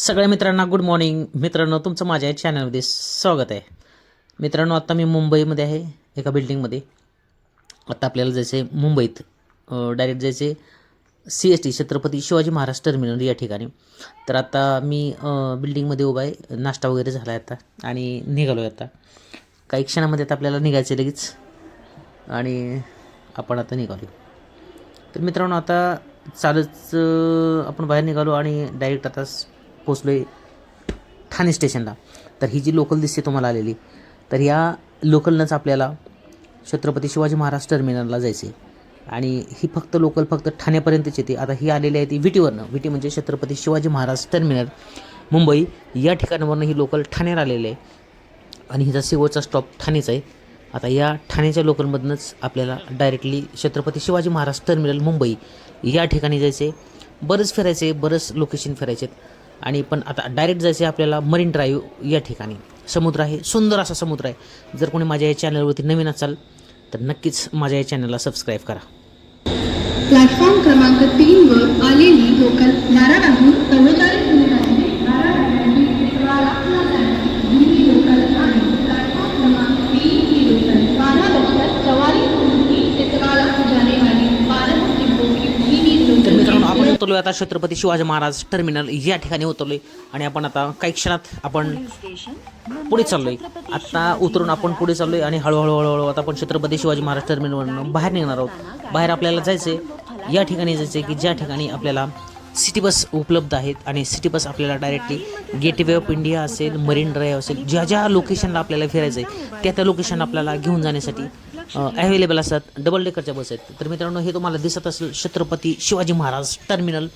सगळ्या मित्रांना good morning मित्रांनो तुमचं माझ्या या चॅनलमध्ये स्वागत आहे. मित्रांनो आत्ता मी मुंबईमध्ये आहे एका बिल्डिंगमध्ये आत्ता आपल्याला जायचं आहे मुंबईत डायरेक्ट जायचे C S T Chhatrapati Shivaji Maharaj terminal या ठिकाणी. तर आता मी बिल्डिंगमध्ये उभा आहे. नाश्ता वगैरे झाला आहे आता आणि निघालो आहे आता. काही क्षणामध्ये आता आपल्याला निघायचं लगेच. आणि आपण आता निघालो तर मित्रांनो आता चालच आपण बाहेर निघालो आणि डायरेक्ट आता पोचलो आहे ठाणे स्टेशनला. तर ही जी लोकल दिसते तुम्हाला आलेली तर या लोकलनंच आपल्याला छत्रपती शिवाजी महाराज टर्मिनलला जायचे आणि ही फक्त लोकल फक्त ठाण्यापर्यंतच येते. आता ही आलेली आहे ती विटीवरनं विटी म्हणजे छत्रपती शिवाजी महाराज टर्मिनल मुंबई. या ठिकाणावरनं ही लोकल ठाण्याला आलेली आहे. आणि हिचा शेवटचा स्टॉप ठाणेच आहे. आता या ठाण्याच्या लोकलमधनंच आपल्याला डायरेक्टली छत्रपती शिवाजी महाराज टर्मिनल मुंबई. या ठिकाणी जायचे बरंच फिरायचे बरंच लोकेशन फिरायचे आणि पण आता डायरेक्ट जायचं आहे आपल्याला मरीन ड्राईव्ह या ठिकाणी. समुद्र आहे सुंदर असा समुद्र आहे. जर कोणी माझ्या या चॅनलवरती नवीन असाल तर नक्कीच माझ्या या चॅनलला सबस्क्राईब करा. प्लॅटफॉर्म क्रमांक तीनवर आलेली लोकल नारायणहून कर्मचारी भूमिकाची नारायणहून पेटवाला ही लोकल आहे प्लॅटफॉर्म क्रमांक तीन की लोकल बारह बजकर चौवालीस मिनट की टिटवाला को जाने वाली बारह डिब्बों की धीमी तर लोकल मित्रांनो आपण उतरलोय आता छत्रपती शिवाजी महाराज टर्मिनल या ठिकाणी उतरलोय. आणि आपण आता काही क्षणात आपण पुढे चाललोय. आता उतरून आपण पुढे चाललोय आणि हळूहळू हळूहळू आता आपण छत्रपती शिवाजी महाराज टर्मिनलवरून बाहेर निघणार आहोत. बाहेर आपल्याला जायचंय या ठिकाणी जायचंय की ज्या ठिकाणी आपल्याला सिटी बस उपलब्ध आहेत आणि सिटी बस आपल्याला डायरेक्टली गेटवे ऑफ इंडिया असेल मरीन ड्राईव्ह असेल ज्या ज्या लोकेशनला आपल्याला फिरायचं आहे त्या त्या लोकेशन आपल्याला घेऊन जाण्यासाठी अवेलेबल असतात. डबल डेकरच्या बस आहेत. तर मित्रांनो हे तुम्हाला दिसत असेल छत्रपती शिवाजी महाराज टर्मिनल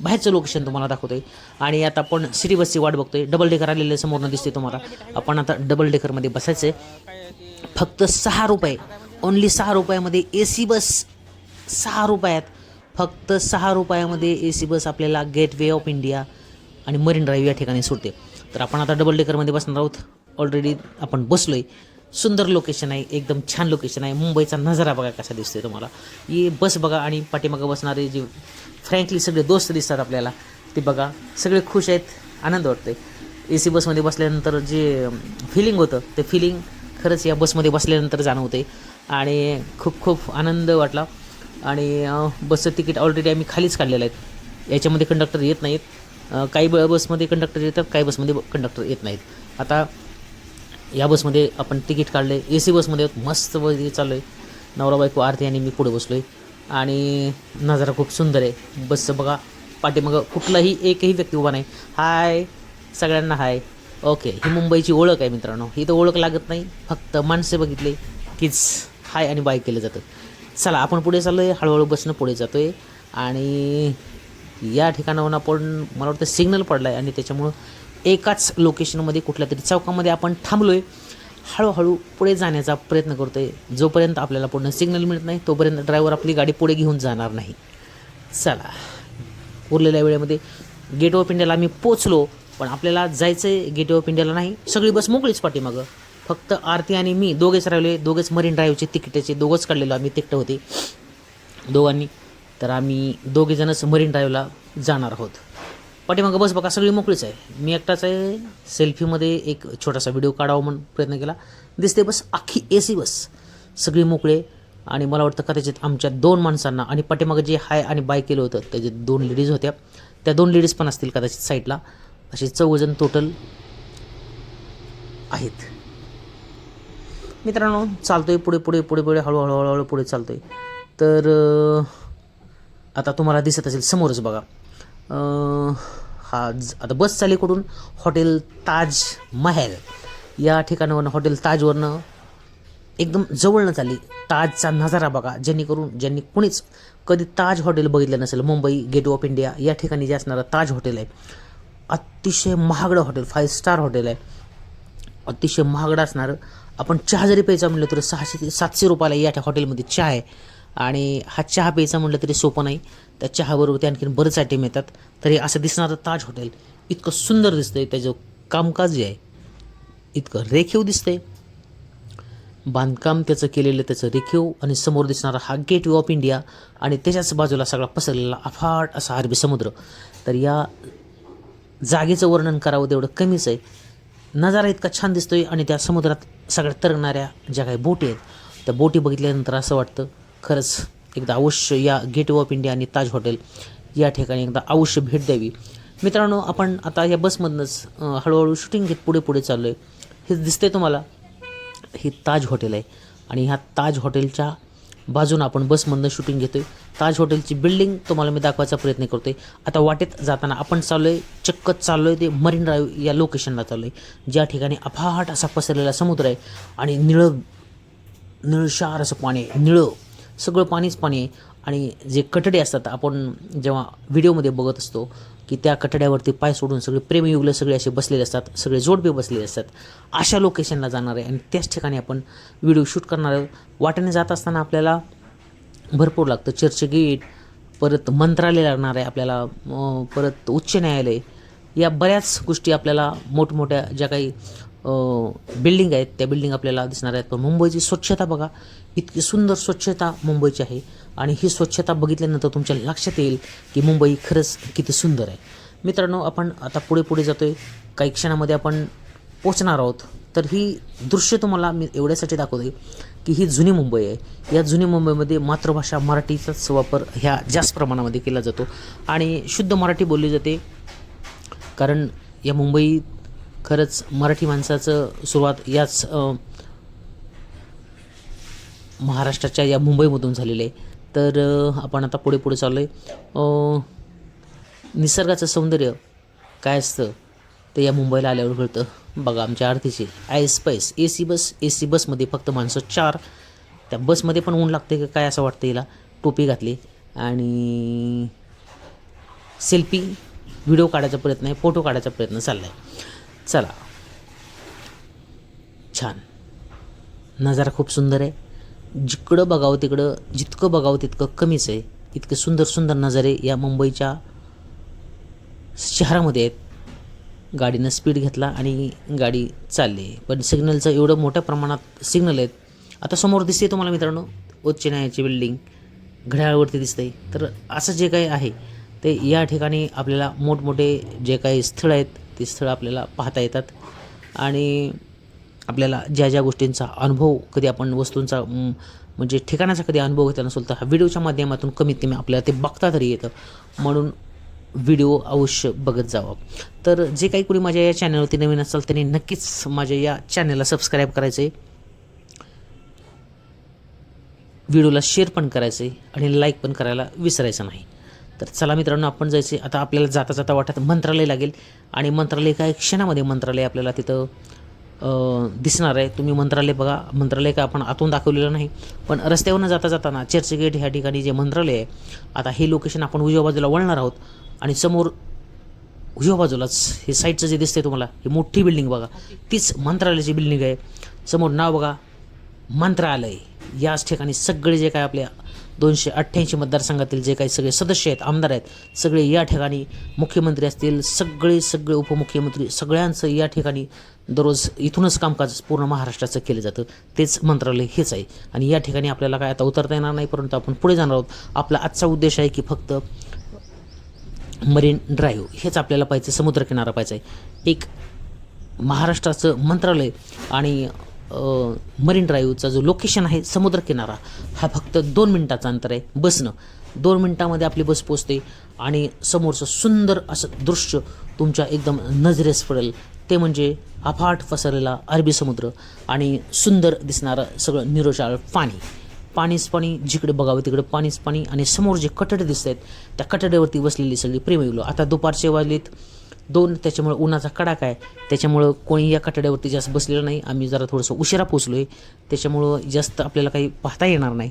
बाहेरचं लोकेशन तुम्हाला दाखवतोय. आणि आता आपण सिटी बसची वाट बघतोय. डबल डेकर आलेले समोरनं दिसते तुम्हाला. आपण आता डबल डेकरमध्ये बसायचं आहे फक्त सहा रुपये ओन्ली सहा रुपयामध्ये ए सी बस सहा रुपयात फक्त सहा रुपयामध्ये ए सी बस आपल्याला गेटवे ऑफ इंडिया आणि मरीन ड्राईव्ह या ठिकाणी सुटते तर आपण आता डबल डेकरमध्ये बसणार आहोत. ऑलरेडी आपण बसलो आहे सुंदर लोकेशन आहे एकदम छान लोकेशन आहे. मुंबईचा नजारा बघा कसा दिसतोय तुम्हाला. ही बस बघा आणि पाठीमागं बसणारे जे फ्रँकली सगळे दोस्त दिसतात आपल्याला ते बघा. सगळे खुश आहेत आनंद वाटतोय. ए सी बसमध्ये बसल्यानंतर जे फिलिंग होतं ते फिलिंग खरंच या बसमध्ये बसल्यानंतर जाणवते आणि खूप खूप आनंद वाटला. आणि बसचं तिकीट ऑलरेडी आम्ही खालीच काढलेलं आहेत. याच्यामध्ये कंडक्टर येत नाहीत. काही ब बसमध्ये कंडक्टर येतात काही बसमध्ये कंडक्टर येत नाहीत. आता या बसमध्ये आपण तिकीट काढले ए सी बसमध्ये मस्त वगैरे चाललो आहे नवरा बायको आरती आणि मी पुढे बसलो आहे आणि नजारा खूप सुंदर आहे. बसचं बघा पाठीमागं कुठलाही एकही व्यक्ती उभा नाही. हाय सगळ्यांना हाय. ओके ही मुंबईची ओळख आहे मित्रांनो. ही तर ओळख लागत नाही. फक्त माणसे बघितले कीच हाय आणि बाय केलं जातं. चला आपण पुढे चाललो आहे हळूहळू बसनं पुढे जातो आहे आणि या ठिकाणाहून आपण मला वाटतं सिग्नल पडला आहे आणि त्याच्यामुळं एकाच लोकेशनमध्ये कुठल्या तरी चौकामध्ये आपण थांबलो आहे हळूहळू पुढे जाण्याचा प्रयत्न करतो आहे जोपर्यंत आपल्याला पूर्ण सिग्नल मिळत नाही तोपर्यंत ड्रायव्हर आपली गाडी पुढे घेऊन जाणार नाही. चला. उरलेल्या वेळेमध्ये गेट ऑफ इंडियाला आम्ही पोचलो पण आपल्याला जायचं आहे गेट ऑफ इंडियाला नाही. सगळी बस मोकळीच पाठीमागं. फक्त आरती आणि मी दोघेच राहिले दोघेच मरीन ड्राईव्हचे तिकिटाचे दोघंच काढलेलो आम्ही तिकटं होते. दोघांनी तर आम्ही दोघेजणच मरीन ड्राईव्हला जाणार आहोत. पाठीमागं बस बघा सगळी मोकळीच आहे. मी एकटाच आहे सेल्फीमध्ये एक छोटासा व्हिडिओ काढावा म्हणून प्रयत्न केला. दिसते बस अख्खी ए सी बस. सगळी मोकळे आणि मला वाटतं कदाचित आमच्या दोन माणसांना आणि पाठीमागं जे हाय आणि बाय केलं होतं त्याचे दोन लेडीज होत्या त्या दोन लेडीज पण असतील कदाचित साईडला. असे चौघजण टोटल आहेत. मित्रांनो चालतो आहे पुढे पुढे पुढे पुढे हळूहळू हळूहळू पुढे चालतो आहे तर आता तुम्हाला दिसत असेल समोरच बघा. हा ज- आता बस चालीकडून हॉटेल ताज महल. या ठिकाणावरनं हॉटेल ताजवरनं एकदम जवळनं चालली ताजचा नजारा बघा. जेणेकरून ज्यांनी कुणीच कधी ताज हॉटेल बघितलं नसेल मुंबई गेट ऑफ इंडिया या ठिकाणी जे असणारं ताज हॉटेल आहे अतिशय महागडं हॉटेल फाईव्ह स्टार हॉटेल आहे. अतिशय महागडं असणारं आपण चहा जरी प्यायचा म्हटलं तर सहाशे ते सातशे रुपयाला या त्या हॉटेलमध्ये चहा आहे. आणि हा चहा प्यायचा म्हटलं तरी सोपं नाही. त्या चहाबरोबर ते आणखीन बरेच आयटम येतात. तरी असं दिसणारं ताज हॉटेल. इतकं सुंदर दिसतंय. त्याचं कामकाज जे आहे इतकं रेखीव दिसतंय. बांधकाम त्याचं केलेलं त्याचं रेखीव आणि समोर दिसणारा हा गेट वे ऑफ इंडिया आणि त्याच्याच बाजूला सगळा पसरलेला अफाट असा अरबी समुद्र. तर या जागेचं वर्णन करावं तेवढं कमीच आहे. नजारा इतका छान दिसतोय आणि त्या समुद्रात सगळ्या तरंगणाऱ्या ज्या काही बोटी आहेत त्या बोटी बघितल्यानंतर असं वाटतं खरंच एकदा अवश्य या गेट ऑफ इंडिया आणि ताज हॉटेल या ठिकाणी एकदा अवश्य भेट द्यावी. मित्रांनो आपण आता या बसमधनंच हळूहळू शूटिंग घेत पुढे पुढे चाललो आहे हे दिसतंय तुम्हाला हे ताज हॉटेल आहे. आणि ह्या ताज हॉटेलच्या बाजून आपण बसमधनं शूटिंग घेतोय. ताज हॉटेलची बिल्डिंग तुम्हाला मी दाखवायचा प्रयत्न करतोय. आता वाटेत जाताना आपण चाललो आहे चक्क चाललो आहे ते मरीन ड्राईव्ह या लोकेशनला चाललो आहे ज्या ठिकाणी अफाट असा पसरलेला समुद्र आहे आणि निळं निळशार असं पाणी आहे. निळं. सगळं पाणीच पाणी आहे आणि जे कटडे असतात आपण जेव्हा व्हिडिओमध्ये बघत असतो की त्या कटड्यावरती पाय सोडून सगळे प्रेमयुगलं सगळे असे बसलेले असतात सगळे जोडपे बसलेले असतात अशा लोकेशनला जाणार आहे आणि त्याच ठिकाणी आपण व्हिडिओ शूट करणार आहे वाटेने जात असताना आपल्याला भरपूर लागतं. चर्च गेट परत मंत्रालय लागणार आहे आपल्याला परत उच्च न्यायालय. या बऱ्याच गोष्टी आपल्याला मोठमोठ्या ज्या काही बिल्डिंग आहेत त्या बिल्डिंग आपल्याला दिसणार आहेत. पण मुंबईची स्वच्छता बघा इतकी सुंदर स्वच्छता मुंबईची आहे. आणि ही स्वच्छता बघितल्यानंतर तुमच्या लक्षात येईल की मुंबई खरंच किती सुंदर आहे. मित्रांनो आपण आता पुढे पुढे जातो आहे काही क्षणामध्ये आपण पोचणार आहोत. तर ही दृश्य तुम्हाला मी एवढ्यासाठी दाखवते की ही जुनी मुंबई आहे. या जुनी मुंबईमध्ये मातृभाषा मराठीचाच वापर ह्या जास्त प्रमाणामध्ये केला जातो. आणि शुद्ध मराठी बोलली जाते. कारण या मुंबईत खरंच मराठी माणसाचं सुरुवात याच महाराष्ट्राच्या या मुंबईमधून झालेलं आहे. तर आपण आता पुढे पुढे चाललो आहे निसर्गाचं सौंदर्य काय असतं ते या मुंबईला आल्यावर कळतं. बघा आमच्या आरतीची I spice A C bus A C बसमध्ये फक्त माणसं चार. त्या बसमध्ये पण ऊन लागते का काय असं वाटतं हिला? टोपी घातली आणि सेल्फी व्हिडिओ काढायचा प्रयत्न आहे फोटो काढायचा प्रयत्न चालला आहे चला. छान. नजारा खूप सुंदर आहे. जिकडं बघावं तिकडं जितकं बघावं तितकं कमीच आहे. इतके सुंदर सुंदर नजारे या मुंबईच्या शहरामध्ये आहेत. गाडीनं स्पीड घेतला आणि गाडी चालली. पण सिग्नलचं एवढं मोठ्या प्रमाणात सिग्नल आहेत. आता समोर दिसते तुम्हाला मित्रांनो उच्च बिल्डिंग घड्याळावरती दिसते तर असं जे काही आहे ते या ठिकाणी आपल्याला मोठमोठे जे काही स्थळ आहेत ते स्थळं आपल्याला पाहता येतात. आणि आपल्याला ज्या ज्या गोष्टींचा अनुभव कधी आपण वस्तूंचा म्हणजे ठिकाणाचा कधी अनुभव घेतला नसेल तर हा व्हिडिओच्या माध्यमातून कमीत कमी आपल्याला ते बघता तरी येतं. म्हणून व्हिडिओ अवश्य बघत जावं. तर जे काही कोणी माझ्या या चॅनलवरती नवीन असाल त्यांनी नक्कीच माझ्या या चॅनलला सबस्क्राईब करायचं आहे व्हिडिओला शेअर पण करायचं आहे आणि लाईक पण करायला विसरायचं नाही. तर चला मित्रांनो आपण जायचे. आता आपल्याला जाता जाता वाटत मंत्रालय लागेल. आणि मंत्रालय काय? क्षणामध्ये मंत्रालय आपल्याला तिथं दिसणार आहे. तुम्ही मंत्रालय बघा. मंत्रालय काय आपण आतून दाखवलेलं नाही. पण रस्त्यावरनं जाता जाताना चर्चगेट ह्या ठिकाणी जे मंत्रालय आहे आता हे लोकेशन आपण उजव्या बाजूला वळणार आहोत. आणि समोर उजव्या बाजूलाच हे साईडचं जे दिसतंय तुम्हाला ही मोठी बिल्डिंग बघा. तीच मंत्रालयाची बिल्डिंग आहे. समोर नाव बघा मंत्रालय. याच ठिकाणी सगळे जे काय आपल्या दोनशे अठ्ठ्याऐंशी मतदारसंघातील जे काही सगळे सदस्य आहेत आमदार आहेत सगळे या ठिकाणी मुख्यमंत्री असतील सगळे सगळे उपमुख्यमंत्री सगळ्यांचं या ठिकाणी दररोज इथूनच कामकाज पूर्ण महाराष्ट्राचं केलं जातं. तेच मंत्रालय हेच आहे. आणि या ठिकाणी आपल्याला काय आता उतरता येणार नाही परंतु आपण पुढे जाणार आहोत. आपला आजचा उद्देश आहे की फक्त मरीन ड्राईव्ह हेच आपल्याला पाहिजे समुद्रकिनारा पाहिजे एक महाराष्ट्राचं मंत्रालय आणि मरीन ड्राईव्हचा जो लोकेशन आहे समुद्रकिनारा हा फक्त दोन मिनटाचा अंतर आहे. बसनं दोन मिनटामध्ये आपली बस पोचते आणि समोरचं सुंदर असं दृश्य तुमच्या एकदम नजरेस पडेल. ते म्हणजे अफाट पसरलेला अरबी समुद्र आणि सुंदर दिसणारं सगळं निरोशाळ पाणी. पाणीच पाणी जिकडे बघावं तिकडे पाणीच पाणी आणि समोर जे कटडे दिसत आहेत त्या कटड्यावरती बसलेली सगळी प्रेमयुलं. आता दुपारचे वाजलेत. दोन त्याच्यामुळे उन्हाचा कडाका आहे. त्याच्यामुळं कोणी या कठड्यावरती जास्त बसलेलं नाही. आम्ही जरा थोडंसं उशिरा पोचलो आहे त्याच्यामुळं जास्त आपल्याला काही पाहता येणार नाही.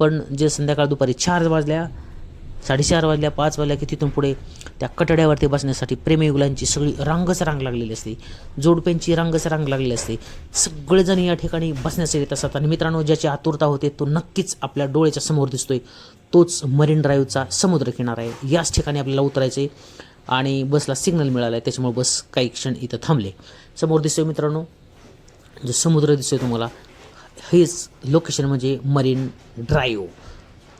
पण जे संध्याकाळ दुपारी चार वाजल्या साडेचार वाजल्या पाच वाजल्या की तिथून पुढे त्या कटड्यावरती बसण्यासाठी प्रेमयुगलांची सगळी रांगच रांग लागलेली असते. जोडप्यांची रांगच रांग लागलेली असते. सगळेजण या ठिकाणी बसण्यासाठी येत असतात. आणि मित्रांनो ज्याची आतुरता होते तो नक्कीच आपल्या डोळ्याच्या समोर दिसतोय. तोच मरीन ड्राईव्हचा समुद्रकिनारा आहे. याच ठिकाणी आपल्याला उतरायचं आहे आणि बसला सिग्नल मिळाला आहे त्याच्यामुळे बस काही क्षण इथं थांबले. समोर दिसतोय मित्रांनो जो समुद्र दिसतोय तुम्हाला हेच लोकेशन म्हणजे मरीन ड्राईव्ह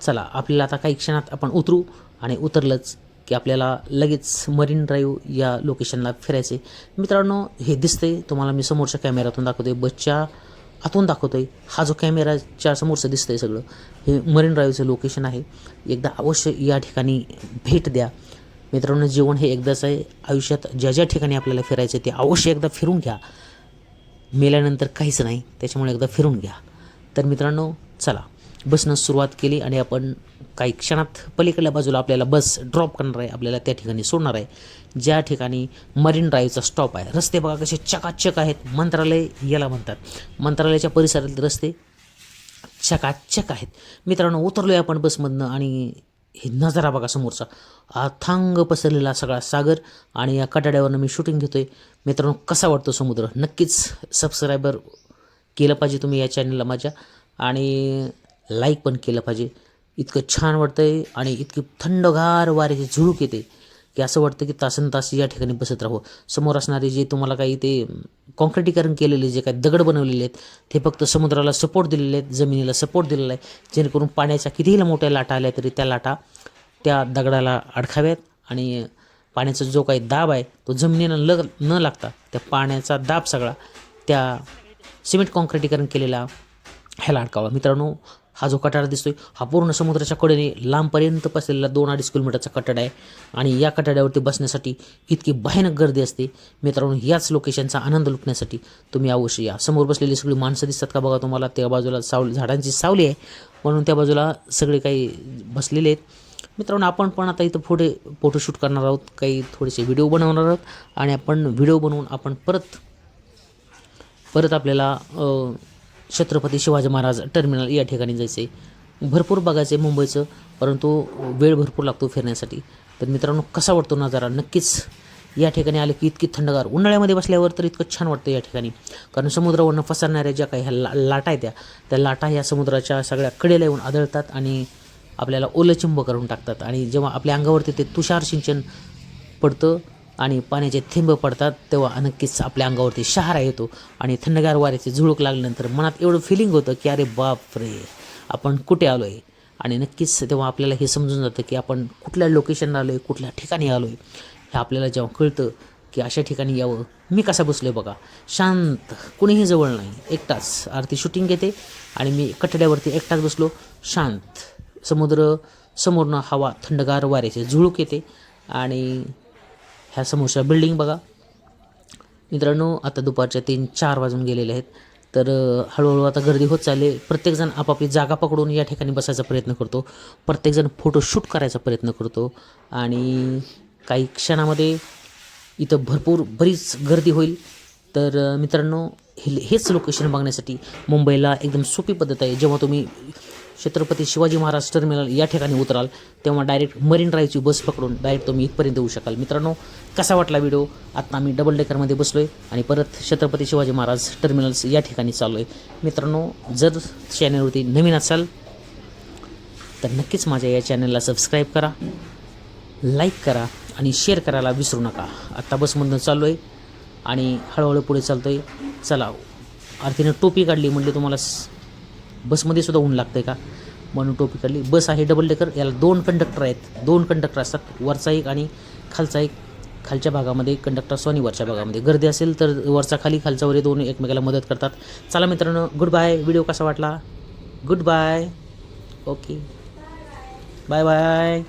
चला आपल्याला आता काही क्षणात आपण उतरू आणि उतरलंच की आपल्याला लगेच मरीन ड्राईव्ह या लोकेशनला फिरायचे मित्रांनो हे दिसतंय तुम्हाला मी समोरच्या कॅमेऱ्यातून दाखवतोय बसच्या आतून दाखवतोय. हा जो कॅमेराच्या समोरचं दिसतंय सगळं हे मरीन ड्राईव्हचं लोकेशन आहे. एकदा अवश्य या ठिकाणी भेट द्या. मित्रांनो जीवन हे एकदाच आहे. आयुष्यात ज्या ज्या ठिकाणी आपल्याला फिरायचं आहे ते अवश्य एकदा फिरून घ्या. मेल्यानंतर काहीच नाही त्याच्यामुळे एकदा फिरून घ्या. तर मित्रांनो चला बसनं सुरुवात केली आणि आपण काही क्षणात पलीकडल्या बाजूला आपल्याला बस ड्रॉप करणार आहे आपल्याला त्या ठिकाणी सोडणार आहे. ज्या ठिकाणी मरीन ड्राईव्हचा स्टॉप आहे. रस्ते बघा कसे चकाचक आहेत. मंत्रालय याला म्हणतात. मंत्रालयाच्या परिसरातील रस्ते चकाचक आहेत. मित्रांनो उतरलो आहे आपण बसमधनं आणि हे नजारा बघा समोरचा. अथांग पसरलेला सगळा सागर आणि या कटाड्यावरनं मी शूटिंग घेतोय. मित्रांनो कसा वाटतो समुद्र? नक्कीच सबस्क्रायबर केलं पाहिजे तुम्ही या चॅनलला माझ्या. आणि लाईक पण केलं पाहिजे. इतकं छान वाटतं आहे आणि इतकी थंडगार वाऱ्याची झुळूक येते. की असं वाटतं की तासन तास या ठिकाणी बसत राहू. समोर असणारे जे तुम्हाला काही ते कॉन्क्रिटीकरण केलेले जे काही दगड बनवलेले आहेत ते फक्त समुद्राला सपोर्ट दिलेले आहेत जमिनीला सपोर्ट दिलेला आहे जेणेकरून पाण्याच्या कितीही मोठ्या लाटा आल्या तरी त्या लाटा त्या दगडाला अडकाव्यात आणि पाण्याचा जो काही दाब आहे तो जमिनीला लग न लागता त्या पाण्याचा दाब सगळा त्या सिमेंट कॉन्क्रिटीकरण केलेला ह्याला अडकावा. मित्रांनो हा जो कटाडा दिसतोय हा पूर्ण समुद्राच्या कडेने लांबपर्यंत पसरलेला दोन अडीच किलोमीटरचा कठाडा आहे. आणि या कटाड्यावरती बसण्यासाठी इतकी भयानक गर्दी असते. मित्रांनो याच लोकेशनचा आनंद लुटण्यासाठी तुम्ही अवश्य या. समोर बसलेली सगळी माणसं दिसतात का बघा तुम्हाला? त्या बाजूला सावली झाडांची सावली आहे. म्हणून त्या बाजूला सगळे काही बसलेले आहेत. मित्रांनो आपण पण आता इथं पुढे फोटोशूट करणार आहोत. काही थोडेसे व्हिडिओ बनवणार आहोत. आणि आपण व्हिडिओ बनवून आपण परत परत आपल्याला छत्रपती शिवाजी महाराज टर्मिनल या ठिकाणी जायचं. आहे भरपूर बघायचं आहे मुंबईचं परंतु वेळ भरपूर लागतो फिरण्यासाठी. तर मित्रांनो कसा वाटतो नजारा? नक्कीच या ठिकाणी आले की इतकी थंडगार. उन्हाळ्यामध्ये बसल्यावर तर इतकं छान वाटतं या ठिकाणी. कारण समुद्रावरनं फसरणाऱ्या ज्या काही ह्या ला लाटा आहेत त्या त्या लाटा ह्या समुद्राच्या सगळ्या कडेला येऊन आदळतात आणि आपल्याला ओलचिंब करून टाकतात. आणि जेव्हा आपल्या अंगावरती ते तुषार सिंचन पडतं आणि पाण्याचे थेंब पडतात तेव्हा नक्कीच आपल्या अंगावरती शहारा येतो आणि थंडगार वाऱ्याची झुळूक लागल्यानंतर मनात एवढं फिलिंग होतं की अरे बाप रे आपण कुठे आलो आहे आणि नक्कीच तेव्हा आपल्याला हे समजून जातं की आपण कुठल्या लोकेशनला आलो आहे कुठल्या ठिकाणी आलो आहे हे आपल्याला जेव्हा कळतं की अशा ठिकाणी यावं मी कसा बसलो आहे बघा. शांत कुणीही जवळ नाही. एकटाच आरती शूटिंग घेते आणि मी कठड्यावरती एकटाच बसलो. शांत समुद्र समोरनं हवा थंडगार वाऱ्याचे झुळूक येते आणि ह्या समोरच्या बिल्डिंग बघा. मित्रांनो आता दुपारच्या तीन चार वाजून गेलेले आहेत. तर हळूहळू आता गर्दी होत चालली प्रत्येकजण आपापली जागा पकडून या ठिकाणी बसायचा प्रयत्न करतो. प्रत्येकजण फोटोशूट करायचा प्रयत्न करतो. आणि काही क्षणामध्ये इथं भरपूर बरीच गर्दी होईल. तर मित्रांनो हे हेच लोकेशन बघण्यासाठी मुंबईला एकदम सोपी पद्धत आहे. जेव्हा तुम्ही छत्रपती शिवाजी महाराज टर्मिनल या ठिकाणी उतराल तेव्हा डायरेक्ट मरीन ड्राईव्हची बस पकडून डायरेक्ट तुम्ही इथपर्यंत येऊ शकाल. मित्रांनो कसा वाटला व्हिडिओ आत्ता आम्ही डबल डेकरमध्ये बसलो आहे आणि परत छत्रपती शिवाजी महाराज टर्मिनल्स या ठिकाणी चाललो आहे मित्रांनो जर चॅनलवरती नवीन असाल तर नक्कीच माझ्या या चॅनलला सबस्क्राईब करा लाईक करा आणि शेअर करायला विसरू नका. आत्ता बसमधनं चाललो आहे आणि हळूहळू पुढे चालतो आहे चला आरतीनं टोपी काढली म्हणजे तुम्हाला बसमध्ये सुद्धा ऊन लागतं आहे का? म्हणून टोपी काढली. बस आहे डबल डेकर याला दोन कंडक्टर आहेत. दोन कंडक्टर असतात. वरचा एक आणि खालचा एक. खालच्या भागामध्ये कंडक्टर असतो आणि वरच्या भागामध्ये. गर्दी असेल तर वरचा खाली खालचा वर दोन एकमेकाला मदत करतात. चला मित्रांनो गुड बाय व्हिडिओ कसा वाटला? Good bye okay bye bye